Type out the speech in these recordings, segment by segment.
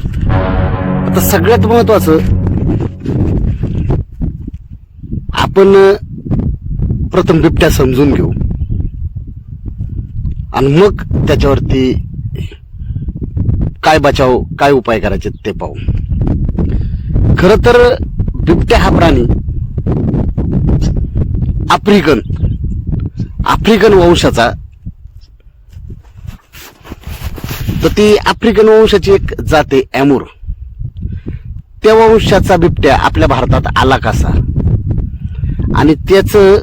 आता सगळ्यात महत्वाचं आपण प्रथम बिबट्या समजून घेऊ. आणि मग त्याच्यावरती काय बचाव काय उपाय करायचे ते पाहू. खर तर बिबट्या हा प्राणी आफ्रिकन आफ्रिकन वंशाचा तर ती आफ्रिकन वंशाची एक जाते ॲमूर. त्या वंशाचा बिबट्या आपल्या भारतात आला कसा? आणि त्याचं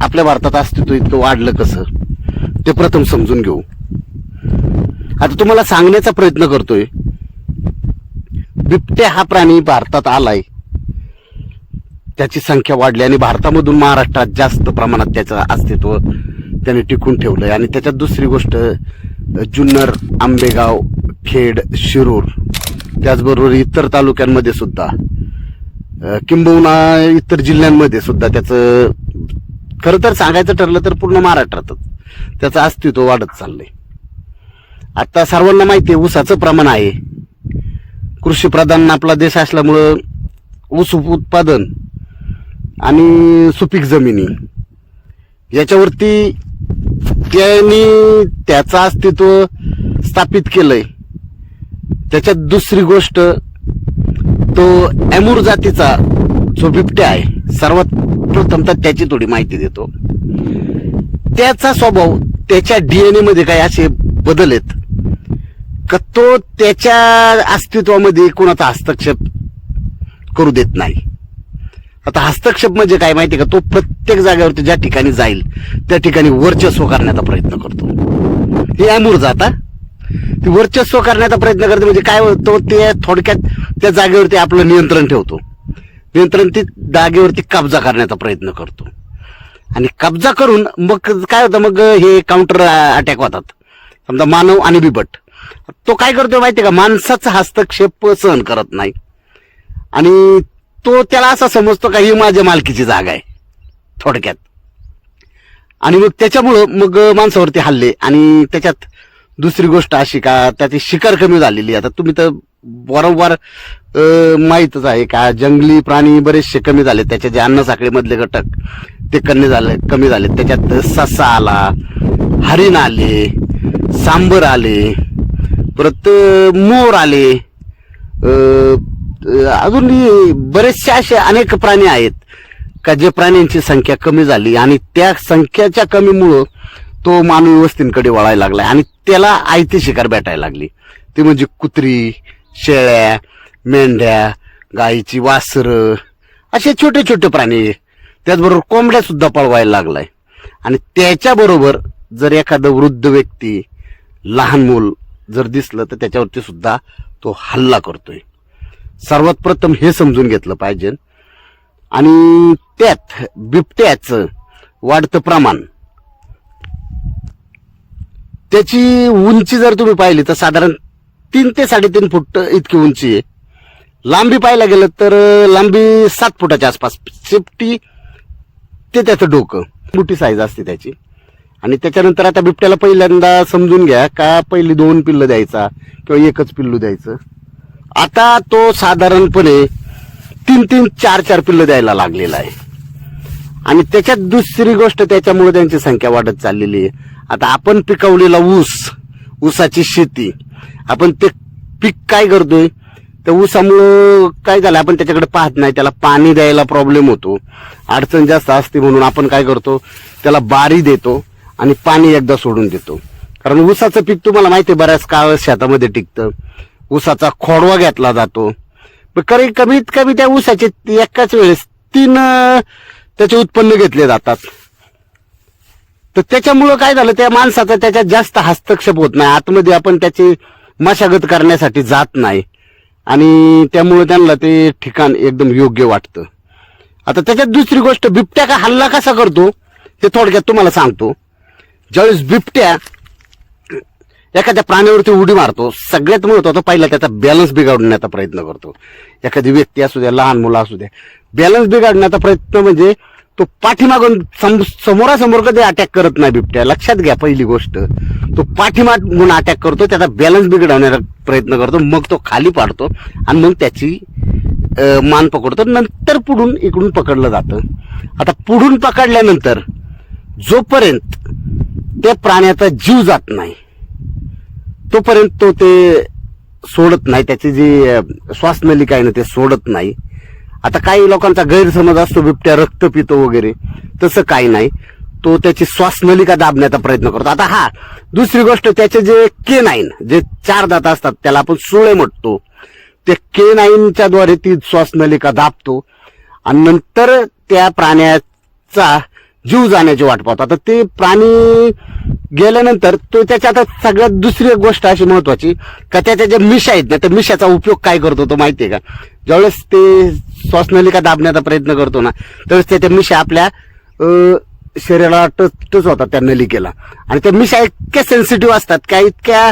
आपल्या भारतात अस्तित्व इतकं वाढलं कसं? ते प्रथम समजून घेऊ. आता तुम्हाला सांगण्याचा प्रयत्न करतोय. बिबट्या हा प्राणी भारतात आलाय. त्याची संख्या वाढली आणि भारतामधून महाराष्ट्रात जास्त प्रमाणात त्याचं अस्तित्व त्याने टिकून ठेवलंय. आणि त्याच्यात दुसरी गोष्ट जुन्नर आंबेगाव खेड शिरूर त्याचबरोबर इतर तालुक्यांमध्ये सुद्धा किंबहुना इतर जिल्ह्यांमध्ये सुद्धा त्याचं खरं तर सांगायचं ठरलं तर पूर्ण महाराष्ट्रातच त्याचं अस्तित्व वाढत चाललंय. आता सर्वांना माहिती आहे ऊसाचं प्रमाण आहे. कृषी प्रधान आपला देश असल्यामुळं ऊस उत्पादन आणि सुपीक जमिनी याच्यावरती त्यांनी त्याचं अस्तित्व स्थापित केलंय. त्याच्यात दुसरी गोष्ट तो अॅमूर जातीचा जो बिबट्या आहे सर्वात प्रथम तर त्याची थोडी माहिती देतो. त्याचा स्वभाव त्याच्या डीएनए मध्ये काही असे बदल आहेत का तो त्याच्या अस्तित्वामध्ये कोणाचा हस्तक्षेप करू देत नाही. आता हस्तक्षेप म्हणजे काय माहिती का? तो प्रत्येक जागेवरती ज्या ठिकाणी जाईल त्या ठिकाणी वर्चस्व करण्याचा प्रयत्न करतो. हे अमूर जाता ती वर्चस्व करण्याचा प्रयत्न करते म्हणजे काय होतो? ते थोडक्यात त्या जागेवरती आपलं नियंत्रण ठेवतो. नियंत्रण ती जागेवरती कब्जा करण्याचा प्रयत्न करतो. आणि कब्जा करून मग काय होतं? मग हे काउंटर अटॅक होतात. समजा मानव आणि बिबट. तो काय करतो माहिती का? माणसाचा हस्तक्षेप सहन करत नाही. आणि तो त्याला असा समजतो का ही माझ्या मालकीची जागा आहे. थोडक्यात. आणि मग त्याच्यामुळं मग माणसावरती हल्ले आणि त्याच्यात दुसरी गोष्ट अशी का त्याची शिकार कमी झालेली आहे. आता तुम्ही तर वारंवार माहीतच आहे का जंगली प्राणी बरेचसे कमी झाले. त्याच्या जे अन्न साखळीमधले घटक ते कमी झाले कमी झाले. त्याच्यात ससा आला हरिण आले सांबर आले परत मोर आले अजून बरेचसे असे अनेक प्राणी आहेत का जे प्राण्यांची संख्या कमी झाली आणि त्या संख्याच्या कमीमुळं तो मानवी वस्तींकडे वळायला लागला आणि त्याला आयती शिकार भेटायला लागली. ती म्हणजे कुत्री शेळ्या मेंढ्या गाईची वासरं असे छोटे छोटे प्राणी. त्याचबरोबर कोंबड्या सुद्धा पळवायला लागलाय. आणि त्याच्याबरोबर जर एखादं वृद्ध व्यक्ती लहान मूल जर दिसलं तर त्याच्यावरती सुद्धा तो हल्ला करतोय. सर्वात प्रथम हे समजून घेतलं पाहिजे. आणि त्यात बिबट्याचं वाढतं प्रमाण. त्याची उंची जर तुम्ही पाहिली तर साधारण तीन ते साडेतीन फूट इतकी उंची आहे. लांबी पाहायला गेलं तर लांबी सात फुटाच्या आसपास. सेफ्टी ते त्याचं डोकं. मोठी साईज असते त्याची. आणि त्याच्यानंतर आता बिबट्याला पहिल्यांदा समजून घ्या का पहिली दोन पिल्लं द्यायचा किंवा एकच पिल्लू द्यायचं. आता तो साधारणपणे तीन तीन चार चार पिल्लं द्यायला लागलेला आहे. आणि त्याच्यात दुसरी गोष्ट त्याच्यामुळे त्यांची संख्या वाढत चाललेली आहे. आता आपण पिकवलेला ऊस ऊसाची शेती आपण ते पीक काय करतोय? त्या ऊसामुळं काय झालं? आपण त्याच्याकडे पाहत नाही. त्याला पाणी द्यायला प्रॉब्लेम होतो. अडचण जास्त असते म्हणून आपण काय करतो? त्याला बारी देतो आणि पाणी एकदा सोडून देतो. कारण ऊसाचं पीक तुम्हाला माहिती आहे बऱ्याच काळ शेतामध्ये टिकतं. ऊसाचा खोडवा घेतला जातो. कारण कमीत कमी त्या ऊसाचे एकाच वेळेस तीन त्याचे उत्पन्न घेतले जातात. तर त्याच्यामुळं काय झालं त्या माणसाचा त्याच्यात जास्त हस्तक्षेप होत नाही. आतमध्ये आपण त्याची मशागत करण्यासाठी जात नाही. आणि त्यामुळे त्यांना ते ठिकाण एकदम योग्य वाटतं. आता त्याच्यात दुसरी गोष्ट बिबट्या का हल्ला कसा करतो हे थोडक्यात तुम्हाला सांगतो. ज्यावेळेस बिबट्या एखाद्या प्राण्यावरती उडी मारतो सगळ्यात महत्वाचं पहिला त्याचा बॅलन्स बिघाडण्याचा प्रयत्न करतो. एखादी व्यक्ती असू द्या लहान मुलं असू द्या बॅलन्स बिघडण्याचा प्रयत्न म्हणजे तो पाठीमागून सम- समोरासमोर कधी अटॅक करत नाही बिबट्या. लक्षात घ्या पहिली गोष्ट. तो पाठीमागून अटॅक करतो त्याचा बॅलन्स बिघडवण्याचा प्रयत्न करतो मग तो खाली पाडतो आणि मग त्याची मान पकडतो. नंतर पुढून इकडून पकडलं जातं. आता पुढून पकडल्यानंतर जोपर्यंत त्या प्राण्याचा जीव जात नाही तोपर्यंत तो ते सोडत नाही. त्याची जी श्वासनलिका आहे ना ते सोडत नाही. आता काही लोकांचा गैरसमज असतो बिबट्या रक्त पितो वगैरे. तसं काही नाही. तो त्याची श्वासनलिका दाबण्याचा प्रयत्न करतो. आता हा दुसरी गोष्ट त्याचे जे के नाईन जे चार दात असतात त्याला आपण सुळे म्हणतो. ते के नाईनच्या द्वारे ती श्वासनलिका दाबतो. आणि नंतर त्या प्राण्याचा जीव जाण्याची वाट पाहतो. आता ते प्राणी गेल्यानंतर तो त्याच्या आता सगळ्यात दुसरी एक गोष्ट अशी महत्वाची का त्याच्या ज्या मिशा आहेत ना त्या मिशाचा उपयोग काय करतो तो माहितीये का? ज्यावेळेस ते श्वासनलिका दाबण्याचा प्रयत्न करतो ना त्यावेळेस त्याच्या मिशा आपल्या शरीराला टच टच होतात त्या नलिकेला. आणि त्या मिशा इतक्या सेन्सिटिव्ह असतात का इतक्या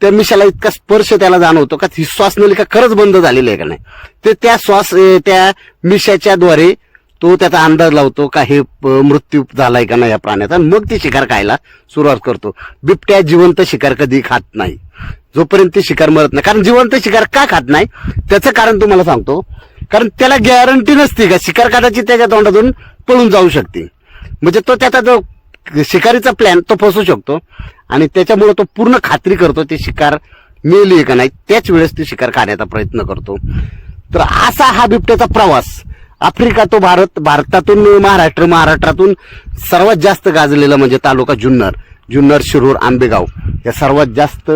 त्या मिशाला इतका स्पर्श त्याला जाणवतो का ही श्वासनलिका खरंच बंद झालेली आहे का नाही? ते त्या श्वास त्या मिशाच्या द्वारे तो त्याचा अंदाज लावतो का हे प- मृत्यू झालाय का नाही या प्राण्याचा. आणि मग ती शिकार खायला सुरुवात करतो. बिबट्या जिवंत शिकार कधी खात नाही. जोपर्यंत ती शिकार मरत नाही. कारण जिवंत शिकार का खात नाही? त्याचं कारण तुम्हाला सांगतो. कारण त्याला गॅरंटी नसते का? शिकार कदाचित त्याच्या तोंडातून पळून जाऊ शकते. म्हणजे तो त्याचा जो शिकारीचा प्लॅन तो फसू शकतो. आणि त्याच्यामुळे तो पूर्ण खात्री करतो ती शिकार मिळली का नाही. त्याच वेळेस ती शिकार खाण्याचा प्रयत्न करतो. तर असा हा बिबट्याचा प्रवास. आफ्रिका तो भारत भारतातून महाराष्ट्र महाराष्ट्रातून सर्वात जास्त गाजलेला म्हणजे तालुका जुन्नर जुन्नर शिरूर आंबेगाव या सर्वात जास्त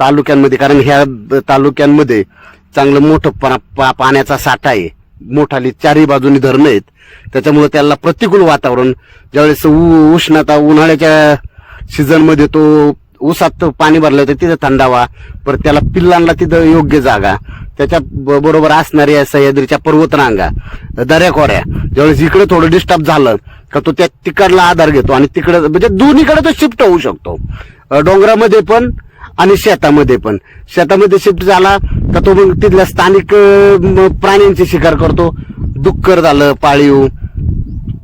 तालुक्यांमध्ये कारण ह्या तालुक्यांमध्ये चांगलं मोठं पा- पाण्याचा साठा आहे. मोठाली चारही बाजूनी धरणं आहेत. त्याच्यामुळे त्याला प्रतिकूल वातावरण ज्यावेळेस उ- उष्णता उन्हाळ्याच्या सीझनमध्ये तो ऊसात पाणी भरलं होतं तिथं थंडावा परत त्याला पिल्लांना तिथं योग्य जागा. त्याच्या ब- बरोबर असणाऱ्या सह्याद्रीच्या पर्वतरांगा दऱ्याखोऱ्या ज्यावेळेस इकडे थोडं डिस्टर्ब झालं का तो त्या तिकडला आधार घेतो आणि तिकडं म्हणजे दोन्हीकडे तो शिफ्ट होऊ शकतो. डोंगरामध्ये पण आणि शेतामध्ये पण. शेतामध्ये शिफ्ट झाला का तो मग तिथल्या स्थानिक प्राण्यांची शिकार करतो. डुक्कर झालं पाळीव.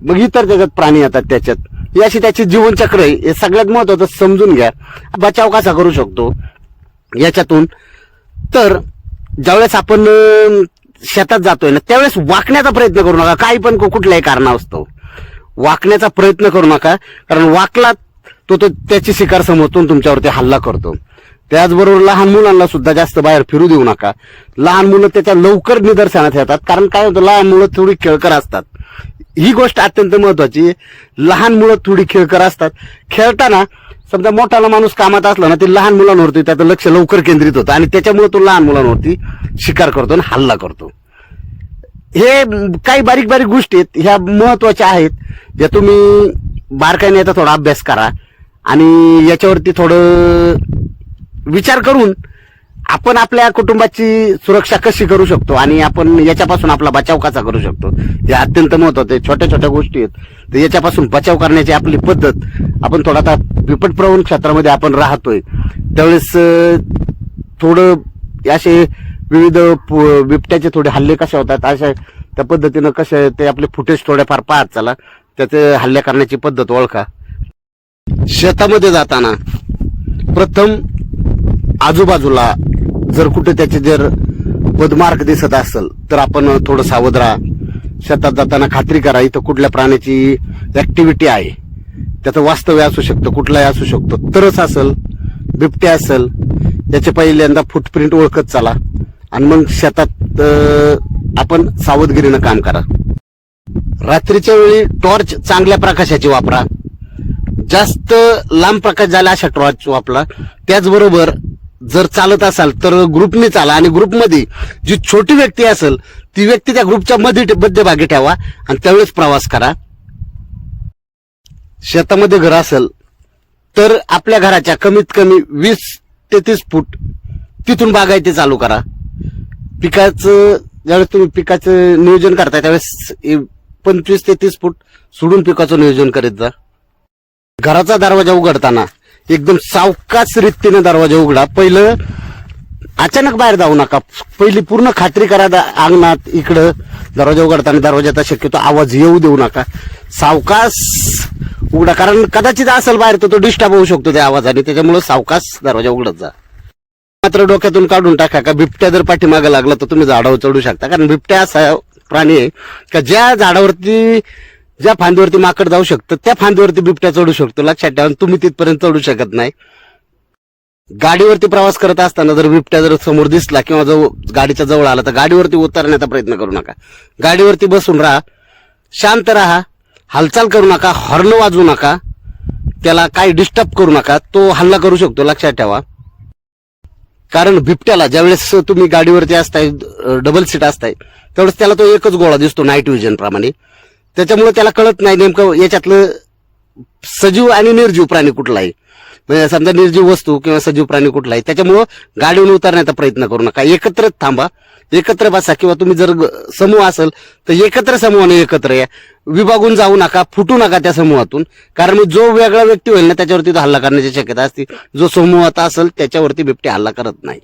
मग इतर त्याच्यात प्राणी येतात त्याच्यात. याशी त्याची जीवनचक्र आहे. हे सगळ्यात महत्वाचं समजून घ्या. बचाव कसा करू शकतो? याच्यातून. तर ज्यावेळेस आपण शेतात जातोय ना त्यावेळेस वाकण्याचा प्रयत्न करू नका. काही पण कुठल्याही कारणास्तव. वाकण्याचा प्रयत्न करू नका. कारण वाकला तो तो त्याची शिकार समजतून तुमच्यावरती हल्ला करतो. त्याचबरोबर लहान मुलांना सुद्धा जास्त बाहेर फिरू देऊ नका. लहान मुलं त्याच्या लवकर निदर्शनात येतात. कारण काय होतं लहान मुलं थोडी खेळकर असतात. ही गोष्ट अत्यंत महत्वाची आहे. लहान मुलं थोडी खेळकर असतात. खेळताना समजा मोठाला माणूस कामात असला ना ते लहान मुलांवरती त्याचं लक्ष लवकर केंद्रित होतं आणि त्याच्यामुळे तो लहान मुलांवरती शिकार करतो आणि हल्ला करतो. हे काही बारीक बारीक गोष्टी आहेत ह्या महत्त्वाच्या आहेत ज्या तुम्ही बारकाईने याचा थोडा अभ्यास करा आणि याच्यावरती थोडं विचार करून आपण आपल्या कुटुंबाची सुरक्षा कशी करू शकतो आणि आपण याच्यापासून आपला बचाव कसा करू शकतो हे अत्यंत महत्वाचं आहे. छोट्या छोट्या गोष्टी आहेत. तर याच्यापासून बचाव करण्याची आपली पद्धत आपण थोडासा आता विपटप्रवण क्षेत्रामध्ये आपण राहतोय. त्यावेळेस थोडं असे विविध बिबट्याचे थोडे हल्ले कसे होतात अशा त्या पद्धतीनं कसे ते आपले फुटेज थोडेफार पाहत चला. त्याचे हल्ले करण्याची पद्धत ओळखा. शेतामध्ये जाताना प्रथम आजूबाजूला जर कुठे त्याचे जर पदमार्ग दिसत असेल तर आपण थोडं सावध राहा शेतात जाताना खात्री करा इथं कुठल्या प्राण्याची ऍक्टिव्हिटी आहे. त्याचं वास्तव्य असू शकतं कुठलाही असू शकतो. तरच असेल बिबटे असेल याचे पहिल्यांदा फुटप्रिंट ओळखत चला. आणि मग शेतात आपण सावधगिरीनं काम करा. रात्रीच्या वेळी टॉर्च चांगल्या प्रकाशाची वापरा. जास्त लांब प्रकाश झाला अशा टॉर्च वापरा. त्याचबरोबर जर चालत असाल तर ग्रुपने चाला. आणि ग्रुपमध्ये जी छोटी व्यक्ती असेल ती व्यक्ती त्या ग्रुपच्या मध्ये मध्यभागी ठेवा आणि त्यावेळेस प्रवास करा. शेतामध्ये घर असेल तर आपल्या घराच्या कमीत कमी वीस ते तीस फूट तिथून बागायती चालू करा. पिकाचं ज्यावेळेस तुम्ही पिकाचं नियोजन करता त्यावेळेस ए- पंचवीस ते तीस फूट सोडून पिकाचं नियोजन करीत जा. घराचा दरवाजा उघडताना एकदम सावकाच रीतीने दरवाजा उघडा. पहिलं अचानक बाहेर जाऊ नका. पहिली पूर्ण खात्री करा अंगणात इकडं. दरवाजा उघडताना दरवाजाचा शक्यतो आवाज येऊ देऊ नका. सावकाश उघडा कारण कदाचित असेल बाहेर तर तो डिस्टर्ब होऊ शकतो त्या आवाजाने. त्याच्यामुळे सावकाश दरवाजा उघडत जा. मात्र डोक्यातून काढून टाका का बिबट्या जर पाठीमागं लागला तर तुम्ही झाडावर चढू शकता. कारण बिबट्या असा प्राणी आहे का ज्या झाडावरती ज्या फांदीवरती माकड जाऊ शकतं त्या फांदीवरती बिबट्या चढू शकतो. लक्षात ठेवा तुम्ही तिथपर्यंत चढू शकत नाही. गाडीवरती प्रवास करत असताना जर बिबट्या जर समोर दिसला किंवा जवळ गाडीच्या जवळ आला तर गाडीवरती उतरण्याचा प्रयत्न करू नका. गाडीवरती बसून राहा शांत राहा हालचाल करू नका हॉर्न वाजवू नका त्याला काही डिस्टर्ब करू नका तो हल्ला करू शकतो लक्षात ठेवा. कारण बिबट्याला ज्यावेळेस तुम्ही गाडीवरती असताय डबल सीट असताय त्यावेळेस त्याला तो एकच गोळा दिसतो नाईट विजन प्रमाणे. त्याच्यामुळे त्याला कळत नाही नेमकं याच्यातलं सजीव आणि निर्जीव प्राणी कुठला आहे म्हणजे समजा निर्जीव वस्तू किंवा सजीव प्राणी कुठला आहे त्याच्यामुळं गाडीवर उतरण्याचा प्रयत्न करू नका. एकत्र थांबा. एकत्र बसा किंवा तुम्ही जर समूह असेल तर एकत्र समूहाने एकत्र या. विभागून जाऊ नका फुटू नका त्या समूहातून. कारण जो वेगळा व्यक्ती होईल ना त्याच्यावरती तो हल्ला करण्याची शक्यता असते. जो समूहात असेल त्याच्यावरती बिबटे हल्ला करत नाही.